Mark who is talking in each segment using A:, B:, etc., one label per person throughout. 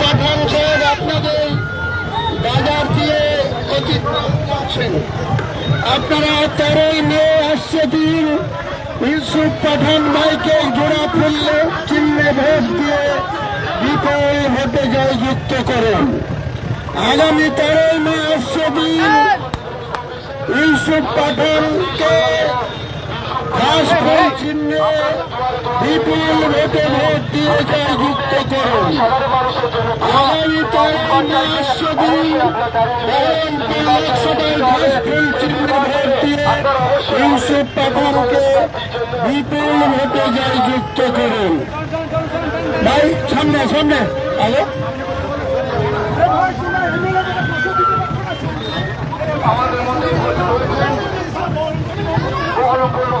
A: পাঠান সাহেব, আপনাদের বাজার দিয়ে আপনারা তেরোই মে আসছে দিন, ইউসুফ পাঠান ভাইকে জোড়া ফুল্ল চিহ্নে ভোট দিয়ে বিপুল ভোটে জয়যুক্ত করেন। আগামী তেরোই মে আসছে দিন, ইউসুফ পাঠানকে ফুল চিহ্নে বিপুল ভোটে ভোট দিয়ে জয়যুক্ত করুন। আগামী তেরো মাস দিন লোকসভায় ফুল চিহ্নে ভোট দিয়ে ইউসুফ পাঠানকে বিপুল ভোটে জয়যুক্ত করুন। ভাই, সামনে সামনে।
B: আমাদের মধ্যে মহানগর লোকসভা প্রার্থী ইউসুফ পাঠান মহাশয়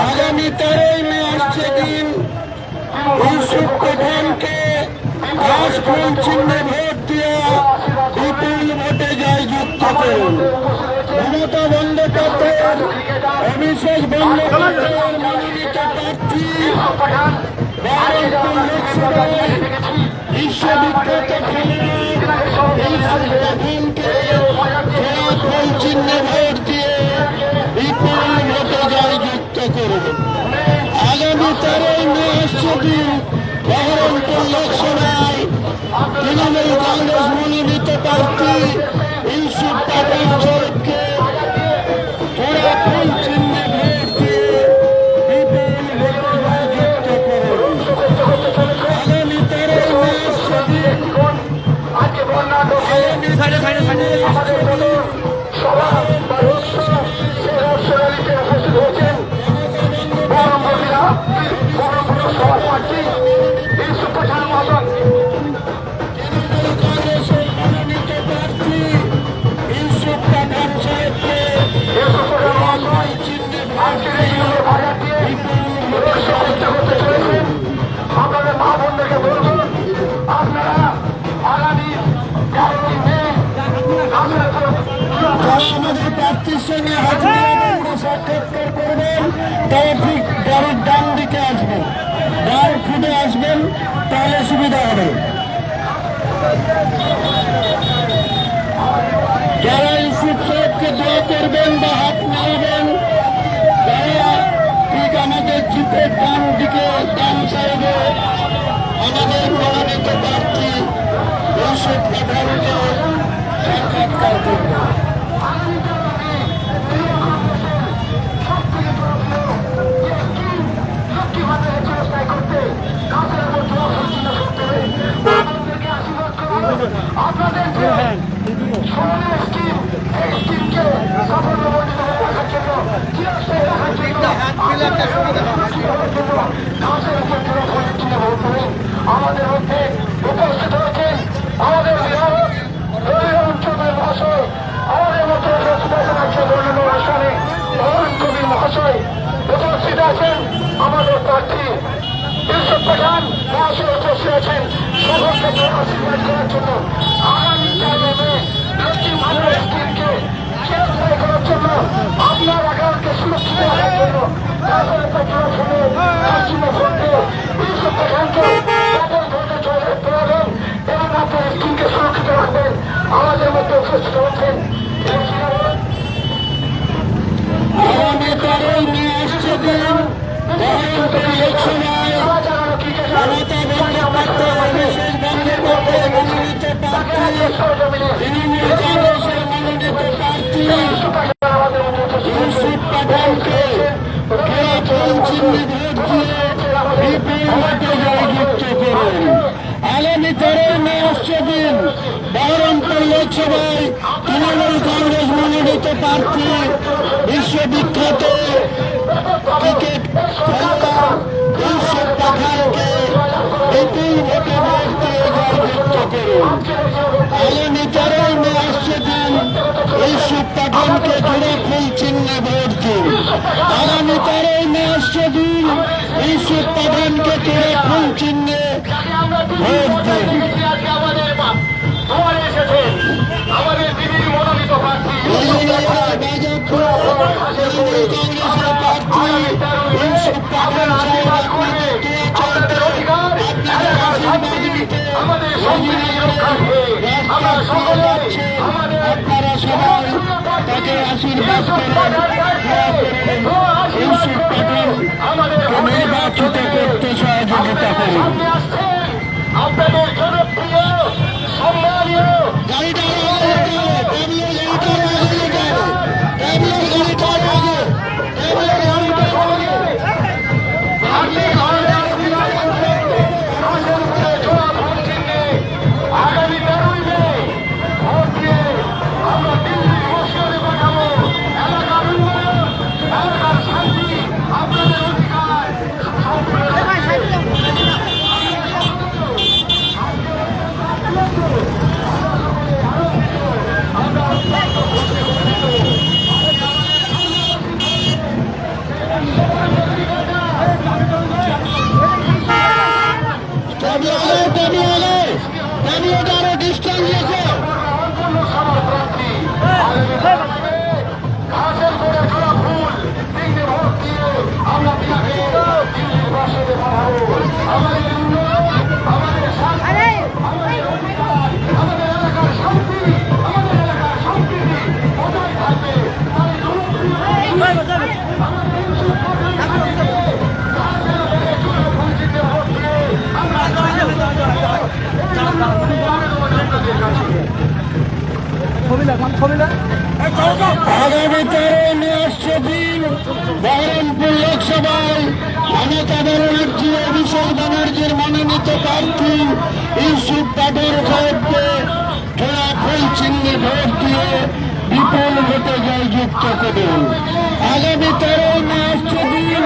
A: আগামী তেরোই মে আসছে দিন। ইউসুফ পাঠানকে ঘাস চিহ্নে ভোট দিয়ে বিপুল ভোটে জয়যুক্ত করুন মমতা বন্দ্যোপাধ্যায়ের অভিষেক বন্দ্যোপাধ্যায়ের মনোনীত প্রার্থী লোকসভায় বিশ্ববিখ্যাত খেলোয়াড় ইউসুফ পাঠানকে ঘোড়া ফুল চিহ্নে ভোট দিয়ে বিপুল ভোটে জয়যুক্ত করুন আগামী তেরোই মে আসছে দিন বহরমপুর লোকসভায় তৃণমূল কংগ্রেস মনোনীত প্রার্থী ইউসুফ পাঠান সাহেবকে ঠিক গাড়ির ডান দিকে আসবেন। ডান খুঁজে আসবেন, তাহলে সুবিধা হবে। যারা ইউসুফ সাহেবকে দোয়া করবেন বা হাত মিলাবেন তারা ঠিক আমাদের জিপের ডান দিকে ডান সাইডে আমাদের মনোনীত প্রার্থী ইউসুফ সাক্ষাৎকার করবেন
B: আপনাদের যে সোনালী স্কিম এই স্কিমকে সাফল্যমণ্ডিত রাখার জন্য চিরস্থায়ী রাখার জন্য ঘাসের উপর তুলে ধরে তুলে ভোট দেবেন। আমাদের মধ্যে উপস্থিত হয়েছেন আমাদের বিধায়ক রবিরাম চৌধুরী মহাশয় আমাদের মধ্যে উপস্থিত আছেন আজকে বর্ণনা অনুষ্ঠানে ভবন কবি মহাশয় উপস্থিত আছেন আমাদের প্রার্থী ইউসুফ পাঠান মহাশয় উপস্থিত আছেন সকলকে আশীর্বাদ করার জন্য আগামী চারে মে লক্ষ্মী ভান্ডার স্কিমকে চিরস্থায়ী করার জন্য আপনার অ্যাকাউন্টকে সুরক্ষিত রাখার জন্য তারপরে পেট্রোল পশ্চিম তাদের রাখবেন আমাদের মধ্যে উপস্থিত হচ্ছেন
A: আগামী তেরোই মে আসছে দিন বহরমপুর লোকসভায় তৃণমূল কংগ্রেস মনোনীত বিশ্ববিখ্যাত ক্রিকেট খেলোয়াড় ইউসুফ পাঠানকে এটাই ভোটে মানুষকে জয়যুক্ত করুন। আগামী তেরোই মার্চ দিন এই সপ্তাহকে ঘুরে ফুল চিহ্নে ভোট দিন আগামী তেরোই মার্চ দিন এই সপ্তাহকে ঘুরে ফুল চিহ্নে ভোট দিন
B: আমাদের দিদির মনোনীত আমাদের সংবিধান রক্ষা হয়ে আমরা সকলে আমাদের
A: সবাই তাকে আশীর্বাদ করেন ইউসুফ পাঠান
B: আমাদের
A: করতে সহযোগিতা করুন।
B: আপনাদের জনপ্রিয়
A: সভায় মমতা ব্যানার্জি অভিষেক ব্যানার্জির মনোনীত প্রার্থী ইউসুফ কাদের ভোটকে ফলাফল ফুল চিহ্নে ভোট দিয়ে বিপুল ভোটে জয়যুক্ত করে আগামী তেরো মার্চ দিন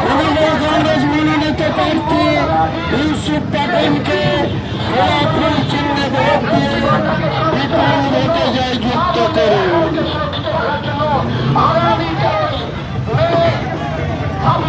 A: তৃণমূল কংগ্রেস মনোনীত প্রার্থী ইউসুফ
B: পাঠানকে
A: ফলাফল ফুল চিহ্নে ভোট দিয়ে বিপুল ভোটে জয়যুক্ত করুন।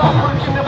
A: Oh, my God.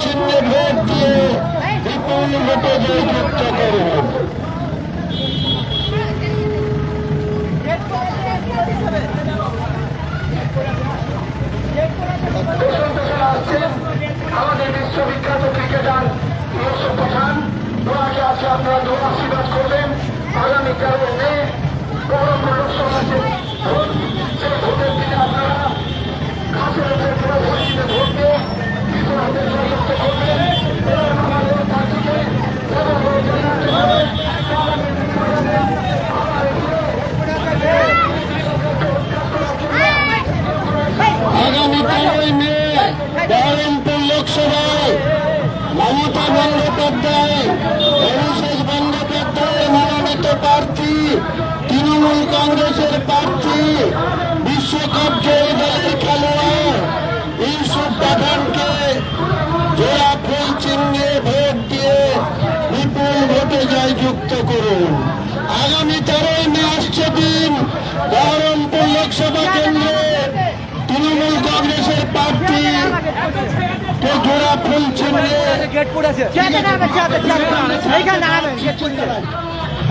A: চিহ্নে ভোট দিয়ে বিপুল ভোটে জয়যুক্ত করুন
B: আমাদের বিশ্ববিখ্যাত ক্রিকেটার ইউসুফ পাঠান ওনাকে আছে আপনারা দোয়া আশীর্বাদ করবেন। আগামী তেরো মে বহরমপুর লোকসভা যে ভোট সেই ভোটের দিনে আপনারা কাছের উপরে পুরো ভোট ভোট দিয়ে বিপুল হাতে জয়যুক্ত করবেন এবং আমাদের পার্টিকে এবং জয়যুক্ত করবেন
A: আগামী তেরোই মে বহরমপুর লোকসভায় মমতা বন্দ্যোপাধ্যায় অভিষেক বন্দ্যোপাধ্যায়ের মনোনীত প্রার্থী তৃণমূল কংগ্রেসের প্রার্থী বিশ্বকাপ জয়ী দলের খেলোয়াড় ইউসুফ পাঠানকে জোড়া ফুল চিহ্নে ভোট দিয়ে বিপুল ভোটে জয়যুক্ত করুন। আগামী তেরোই মে আসছে দিন বহরমপুর লোকসভা কেন্দ্রে তৃণমূল কংগ্রেসের প্রার্থী। কে জোড়া ফুল চিহ্নে
C: গেট পড়েছে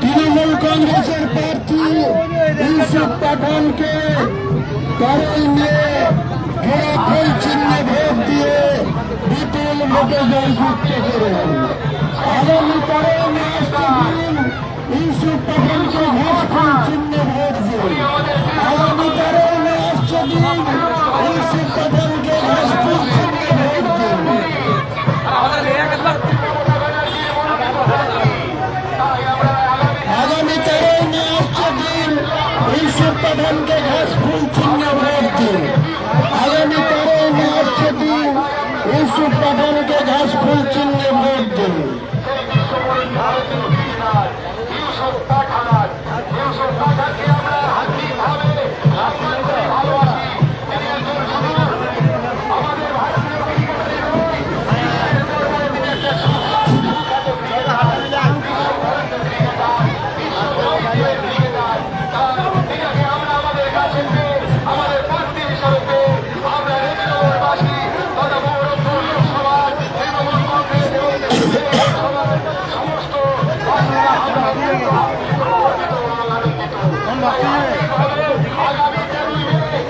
A: তৃণমূল কংগ্রেসের প্রার্থী ইউসুফ পাঠানকে তেরোই মে জোড়া ফুল ভোট দিয়ে বিপুল ভোটে জয়যুক্ত করুন আগামী তেরোই দিন ইউসুফ পাঠানকে ফুল চিহ্নে ভোট আসছে দিন